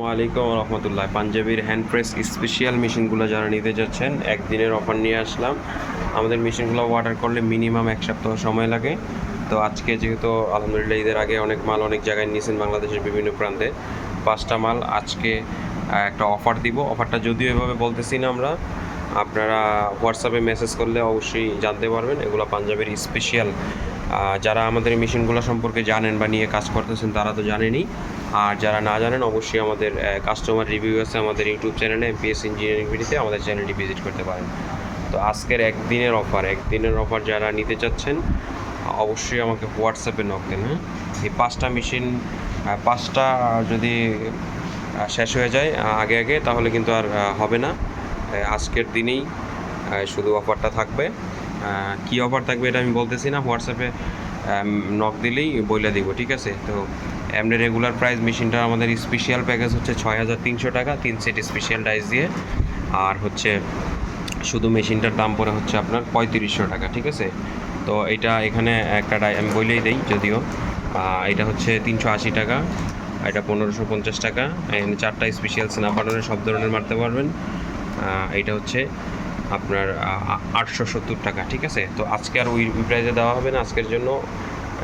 আসসালামু আলাইকুম রহমতুল্লাহ। পাঞ্জাবির হ্যান্ড প্রেস স্পেশিয়াল মেশিনগুলো যারা নিতে যাচ্ছেন, একদিনের অফার নিয়ে আসলাম। আমাদের মেশিনগুলো অর্ডার করলে মিনিমাম এক সপ্তাহ সময় লাগে। তো আজকে যেহেতু আলহামদুলিল্লাহ ঈদের আগে অনেক মাল অনেক জায়গায় নিয়েছেন বাংলাদেশের বিভিন্ন প্রান্তে। পাঁচটা মাল আজকে একটা অফার দিব। অফারটা যদিও এভাবে বলতেছি না আমরা আপনারা হোয়াটসঅ্যাপে মেসেজ করলে অবশ্যই জানতে পারবেন। এগুলো পাঞ্জাবের স্পেশাল যারা আমাদের মেশিনগুলো সম্পর্কে জানেন বা নিয়ে কাজ করতেছেন, তারা তো জানেনই। আর যারা না জানেন, অবশ্যই আমাদের কাস্টমার রিভিউ আছে আমাদের ইউটিউব চ্যানেলে এমপিএস ইঞ্জিনিয়ারিং ভিডিওতে আমাদের চ্যানেলটি ভিজিট করতে পারেন। তো আজকের একদিনের অফার একদিনের অফার যারা নিতে চাচ্ছেন, অবশ্যই আমাকে হোয়াটসঅ্যাপে নক দেন হ্যাঁ? এই পাঁচটা মেশিন পাঁচটা যদি শেষ হয়ে যায় আগে আগে, তাহলে কিন্তু আর হবে না। আহ, আজকের দিনেই শুধু অফারটা থাকবে। কি অফার থাকবে এটা আমি বলতেছি না হোয়াটসঅ্যাপে নক দিলেই বইলে দিব ঠিক আছে? তো এমনি রেগুলার প্রাইস মেশিনটা আমাদের স্পেশাল প্যাকেজ হচ্ছে ছয় হাজার তিনশো টাকা তিন সেট স্পেশাল ডাইস দিয়ে। আর হচ্ছে শুধু মেশিনটার দাম পড়ে হচ্ছে আপনার পঁয়ত্রিশশো টাকা ঠিক আছে? তো এটা এখানে একটা ডাই আমি বলেই দিই যদিও। এটা হচ্ছে তিনশো আশি টাকা এটা পনেরোশো পঞ্চাশ টাকা। এখানে চারটা স্পেশাল স্ন্যাপারনের সব ধরনের মারতে পারবেন। এটা হচ্ছে আপনার আটশো সত্তর টাকা, ঠিক আছে? তো আজকে আর ওই প্রাইজে দেওয়া হবে না। আজকের জন্য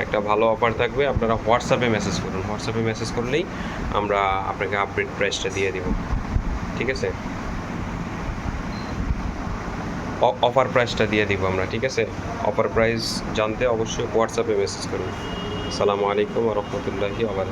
একটা ভালো অফার থাকবে। আপনারা হোয়াটসঅ্যাপে মেসেজ করুন। হোয়াটসঅ্যাপে মেসেজ করলেই আমরা আপনাকে আপডেট প্রাইসটা দিয়ে দিব। ঠিক আছে? অফার প্রাইসটা দিয়ে দিব আমরা, ঠিক আছে? অফার প্রাইস জানতে অবশ্যই হোয়াটসঅ্যাপে মেসেজ করুন। আসসালামু আলাইকুম রহমতুল্লাহি আবার